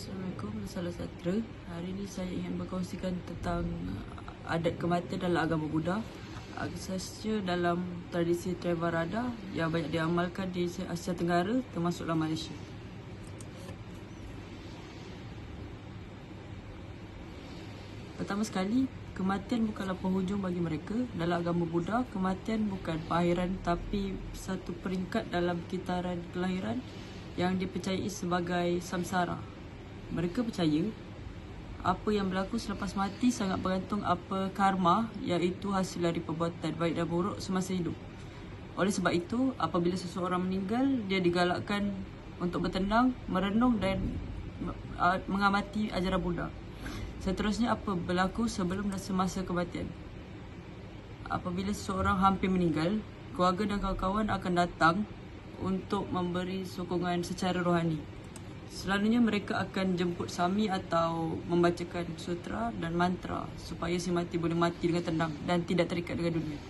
Assalamualaikum, salah Satra. Hari ini saya ingin berkongsikan tentang uh, adat kematian dalam agama Buddha. Asasnya dalam tradisi Theravada yang banyak diamalkan di Asia Tenggara termasuklah Malaysia. Pertama sekali, kematian bukanlah penghujung bagi mereka. Dalam agama Buddha, kematian bukan pengakhiran tapi satu peringkat dalam kitaran kelahiran yang dipercayai sebagai samsara. Mereka percaya apa yang berlaku selepas mati sangat bergantung apa karma iaitu hasil dari perbuatan baik dan buruk semasa hidup. Oleh sebab itu, apabila seseorang meninggal, dia digalakkan untuk bertenang, merenung dan mengamati ajaran Buddha. Seterusnya apa berlaku sebelum dan semasa kematian. Apabila seseorang hampir meninggal, keluarga dan kawan-kawan akan datang untuk memberi sokongan secara rohani. Selalunya mereka akan jemput sami atau membacakan sutra dan mantra supaya si mati boleh mati dengan tenang dan tidak terikat dengan dunia.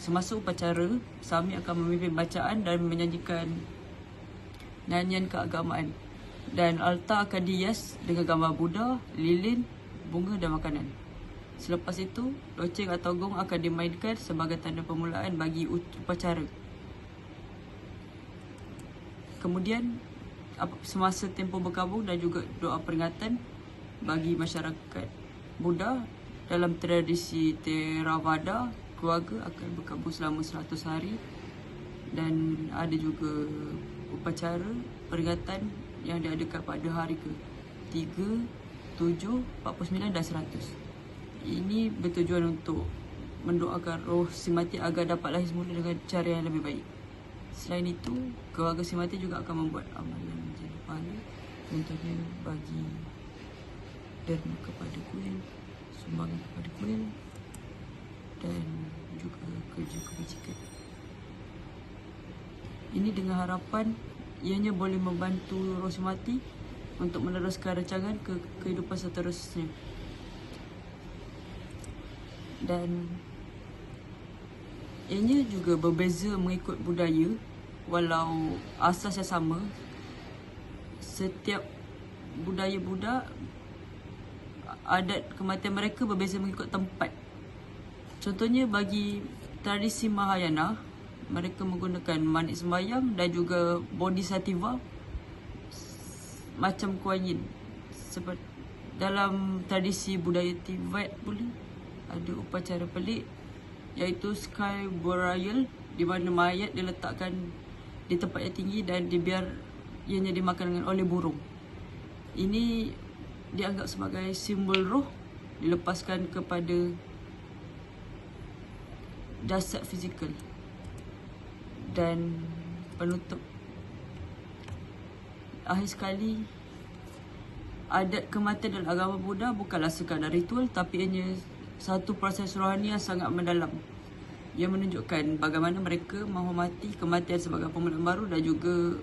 Semasa upacara, sami akan memimpin bacaan dan menyanyikan nyanyian keagamaan. Dan altar akan dihias dengan gambar Buddha, lilin, bunga dan makanan. Selepas itu, loceng atau gong akan dimainkan sebagai tanda permulaan bagi upacara. Kemudian, semasa tempoh berkabung dan juga doa peringatan bagi masyarakat Buddha dalam tradisi Theravada, keluarga akan berkabung selama 100 hari dan ada juga upacara peringatan yang diadakan pada hari ke 3 7, 49 dan 100. Ini bertujuan untuk mendoakan roh si mati agar dapat lahir semula dengan cara yang lebih baik. Selain itu, keluarga si mati juga akan membuat amalan contohnya bagi derma kepada kuil, sumbangan kepada kuil dan juga kerja kebajikan. Ini dengan harapan ianya boleh membantu roh si mati untuk meneruskan rancangan ke kehidupan seterusnya. Dan ianya juga berbeza mengikut budaya walau asas yang sama. Setiap budaya Buddha adat kematian mereka berbeza mengikut tempat. Contohnya bagi tradisi Mahayana, mereka menggunakan manik sembayang dan juga bodhisattva macam Kuan Yin. Seperti dalam tradisi budaya Tibet pula ada upacara pelik iaitu Sky Burial di mana mayat diletakkan di tempat yang tinggi dan dibiar ianya dimakan oleh burung. Ini dianggap sebagai simbol roh dilepaskan kepada dasar fizikal dan penutup akhir sekali adat kematian dalam agama Buddha bukanlah sekadar ritual tapi hanya satu proses rohani yang sangat mendalam yang menunjukkan bagaimana mereka menghormati kematian sebagai pemulaan baru dan juga